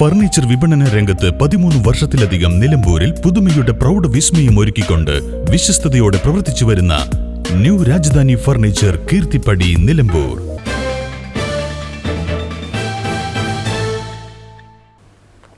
Furniture വിപണന രംഗത്ത് പതിമൂന്ന് വർഷത്തിലധികം നിലമ്പൂരിൽ പുതുമയുടെ പ്രൗഢ വിസ്മയം ഒരുക്കിക്കൊണ്ട് വിശ്വസ്തയോടെ പ്രവർത്തിച്ചു വരുന്ന ന്യൂ രാജധാനി ഫർണിച്ചർ കീർത്തിപ്പടി നിലമ്പൂർ.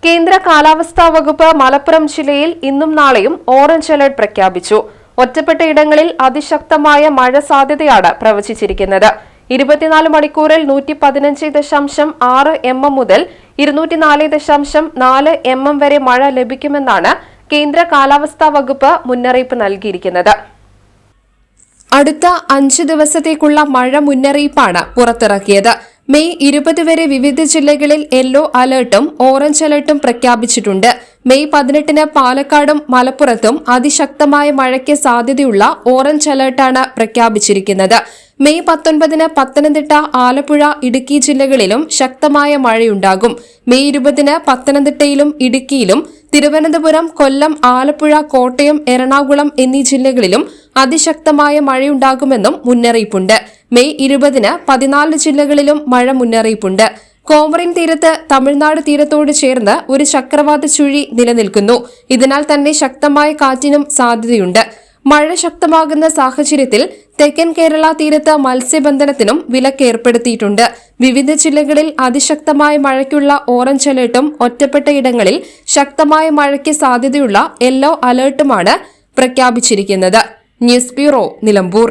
കേന്ദ്ര കാലാവസ്ഥാ വകുപ്പ് മലപ്പുറം ജില്ലയിൽ ഇന്നും നാളെയും ഓറഞ്ച് അലർട്ട് പ്രഖ്യാപിച്ചു. ഒറ്റപ്പെട്ട ഇടങ്ങളിൽ അതിശക്തമായ മഴ സാധ്യതയാണ് പ്രവചിച്ചിരിക്കുന്നത്. ഇരുപത്തിനാല് മണിക്കൂറിൽ നൂറ്റി പതിനഞ്ച് ദശാംശം ആറ് എം എം മുതൽ ഇരുന്നൂറ്റിനാല് ദശാംശം നാല് എം എം വരെ മഴ ലഭിക്കുമെന്നാണ് കേന്ദ്ര കാലാവസ്ഥാ വകുപ്പ് മുന്നറിയിപ്പ് നൽകിയിരിക്കുന്നത്. അടുത്ത അഞ്ച് ദിവസത്തേക്കുള്ള മഴ മുന്നറിയിപ്പാണ് പുറത്തിറക്കിയത്. മെയ് ഇരുപത് വരെ വിവിധ ജില്ലകളിൽ യെല്ലോ അലർട്ടും ഓറഞ്ച് അലർട്ടും പ്രഖ്യാപിച്ചിട്ടുണ്ട്. മെയ് പതിനെട്ടിന് പാലക്കാടും മലപ്പുറത്തും അതിശക്തമായ മഴയ്ക്ക് സാധ്യതയുള്ള ഓറഞ്ച് അലർട്ടാണ് പ്രഖ്യാപിച്ചിരിക്കുന്നത്. മെയ് പത്തൊൻപതിന് പത്തനംതിട്ട ആലപ്പുഴ ഇടുക്കി ജില്ലകളിലും ശക്തമായ മഴയുണ്ടാകും. മെയ് ഇരുപതിന് പത്തനംതിട്ടയിലും ഇടുക്കിയിലും തിരുവനന്തപുരം കൊല്ലം ആലപ്പുഴ കോട്ടയം എറണാകുളം എന്നീ ജില്ലകളിലും അതിശക്തമായ മഴയുണ്ടാകുമെന്നും മുന്നറിയിപ്പുണ്ട്. മെയ് ഇരുപതിന് പതിനാല് ജില്ലകളിലും മഴ മുന്നറിയിപ്പുണ്ട്. കോമറിൻ തീരത്ത് തമിഴ്നാട് തീരത്തോട് ചേർന്ന് ഒരു ചക്രവാത ചുഴി നിലനിൽക്കുന്നു. ഇതിനാൽ തന്നെ ശക്തമായ കാറ്റിനും സാധ്യതയുണ്ട്. മഴ ശക്തമാകുന്ന സാഹചര്യത്തിൽ തെക്കൻ കേരള തീരത്ത് മത്സ്യബന്ധനത്തിനും വിലക്ക് ഏർപ്പെടുത്തിയിട്ടുണ്ട്. വിവിധ ജില്ലകളിൽ അതിശക്തമായ മഴയ്ക്കുള്ള ഓറഞ്ച് അലേർട്ടും ഒറ്റപ്പെട്ട ഇടങ്ങളിൽ ശക്തമായ മഴയ്ക്ക് സാധ്യതയുള്ള യെല്ലോ അലേർട്ടുമാണ് പ്രഖ്യാപിച്ചിരിക്കുന്നത്. News bureau Nilambur.